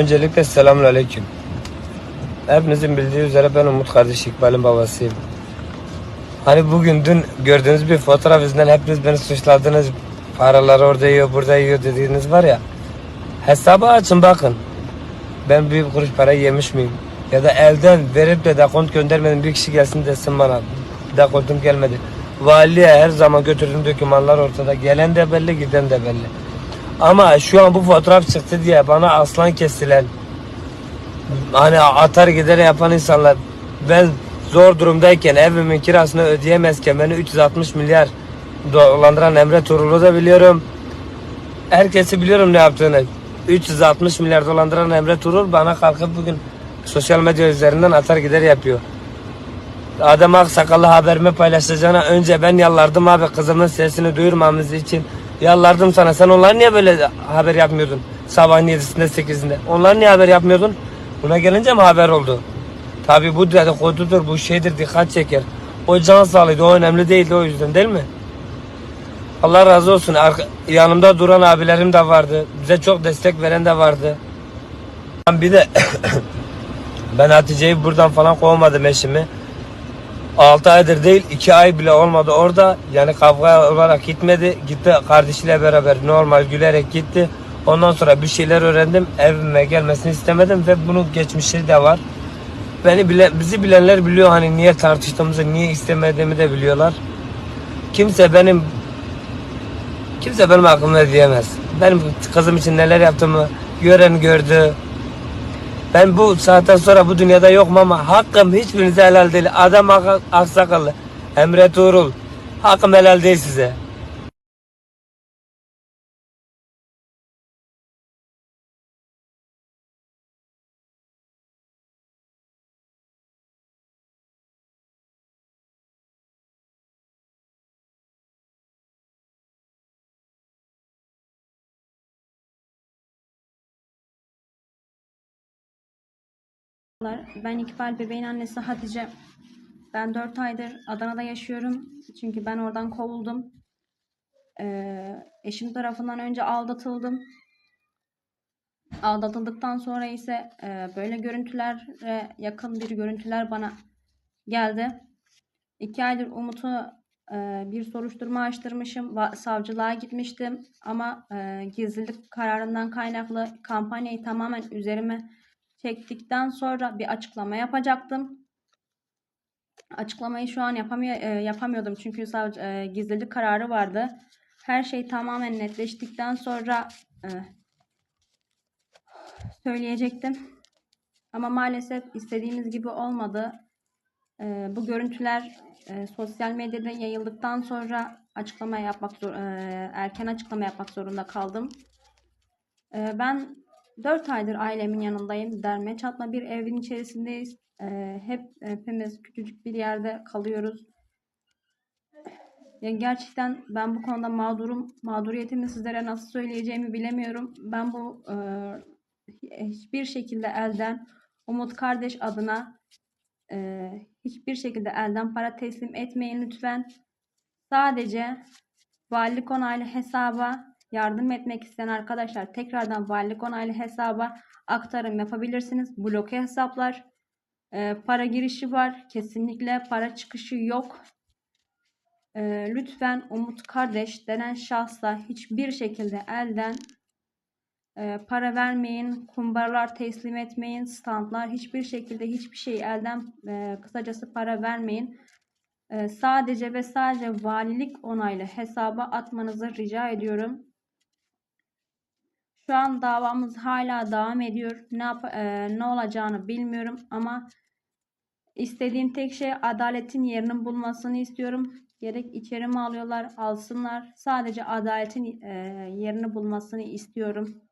Öncelikle selamun aleyküm. Hepinizin bildiği üzere ben Umut kardeş İkbal'in babasıyım. Hani bugün dün gördüğünüz bir fotoğraf yüzünden hepiniz beni suçladınız. Paralar orada yiyor, burada yiyor dediğiniz var ya. Hesabı açın bakın. Ben bir kuruş para yemiş miyim? Ya da elden verip de dekont göndermedim bir kişi gelsin desin bana. Dekontum gelmedi. Valiye her zaman götürdüğüm dokümanlar ortada. Gelen de belli, giden de belli. Ama şu an bu fotoğraf çıktı diye bana aslan kesilen hani atar gider yapan insanlar ben zor durumdayken evimin kirasını ödeyemezken beni 360 milyar dolandıran Emre Turul'u da biliyorum. Herkesi biliyorum ne yaptığını. 360 milyar dolandıran Emre Turul bana kalkıp bugün sosyal medya üzerinden atar gider yapıyor. Adam Aksakallı haberimi paylaşacağına önce ben yalvardım abi kızımın sesini duyurmamız için. Yalvardım sana. Sen onlar niye böyle haber yapmıyordun? Sabahın 7'sinde 8'inde. Onlar niye haber yapmıyordun? Buna gelince mi haber oldu? Tabi bu dedikodudur, bu şeydir, dikkat çeker. O can sağlıydı, o önemli değildi o yüzden değil mi? Allah razı olsun. Arka- yanımda duran abilerim de vardı. Bize çok destek veren de vardı. Bir de ben Hatice'yi buradan falan kovmadım eşimi. 6 aydır değil 2 ay bile olmadı orada. Yani kavga olarak gitmedi. Gitti kardeşiyle beraber normal gülerek gitti. Ondan sonra bir şeyler öğrendim. Evime gelmesini istemedim ve bunun geçmişi de var. Beni bile, bizi bilenler biliyor hani niye tartıştığımızı, niye istemediğimi de biliyorlar. Kimse benim kimse benim aklımda diyemez. Benim kızım için neler yaptığımı gören gördü. Ben bu saatten sonra bu dünyada yokum ama hakkım hiçbirinize helal değil. Adam ak- aksakallı. Emre Tuğrul. Hakkım helal değil size. Ben İkbal bebeğin annesi Hatice. Ben 4 aydır Adana'da yaşıyorum. Çünkü ben oradan kovuldum. Ee, eşim tarafından önce aldatıldım. Aldatıldıktan sonra ise e, böyle görüntülere yakın bir görüntüler bana geldi. İki aydır Umut'u e, bir soruşturma açtırmışım. Va- Savcılığa gitmiştim. Ama e, gizlilik kararından kaynaklı kampanyayı tamamen üzerime çektikten sonra bir açıklama yapacaktım. Açıklamayı şu an yapamıyor, e, yapamıyordum çünkü savcı, e, gizlilik kararı vardı. Her şey tamamen netleştikten sonra e, söyleyecektim. Ama maalesef istediğimiz gibi olmadı. E, bu görüntüler e, sosyal medyada yayıldıktan sonra açıklama yapmak zor, e, erken açıklama yapmak zorunda kaldım. Ee, Ben 4 aydır ailemin yanındayım. Derme çatma bir evin içerisindeyiz. Ee, Hep hepimiz küçücük bir yerde kalıyoruz. Ya gerçekten ben bu konuda mağdurum. Mağduriyetimi sizlere nasıl söyleyeceğimi bilemiyorum. Ben bu e, hiçbir şekilde elden Umut kardeş adına e, hiçbir şekilde elden para teslim etmeyin lütfen. Sadece valilik onaylı hesaba yardım etmek isteyen arkadaşlar tekrardan valilik onaylı hesaba aktarım yapabilirsiniz. Bloke hesaplar, e, para girişi var. Kesinlikle para çıkışı yok. E, lütfen Umut kardeş denen şahsa hiçbir şekilde elden e, para vermeyin, kumbaralar teslim etmeyin, standlar hiçbir şekilde hiçbir şey elden e, kısacası para vermeyin. E, sadece ve sadece valilik onaylı hesaba atmanızı rica ediyorum. Şu an davamız hala devam ediyor. Ne yap e, ne olacağını bilmiyorum ama istediğim tek şey adaletin yerinin bulmasını istiyorum. Gerek içeri mi alıyorlar, alsınlar. Sadece adaletin e, yerini bulmasını istiyorum.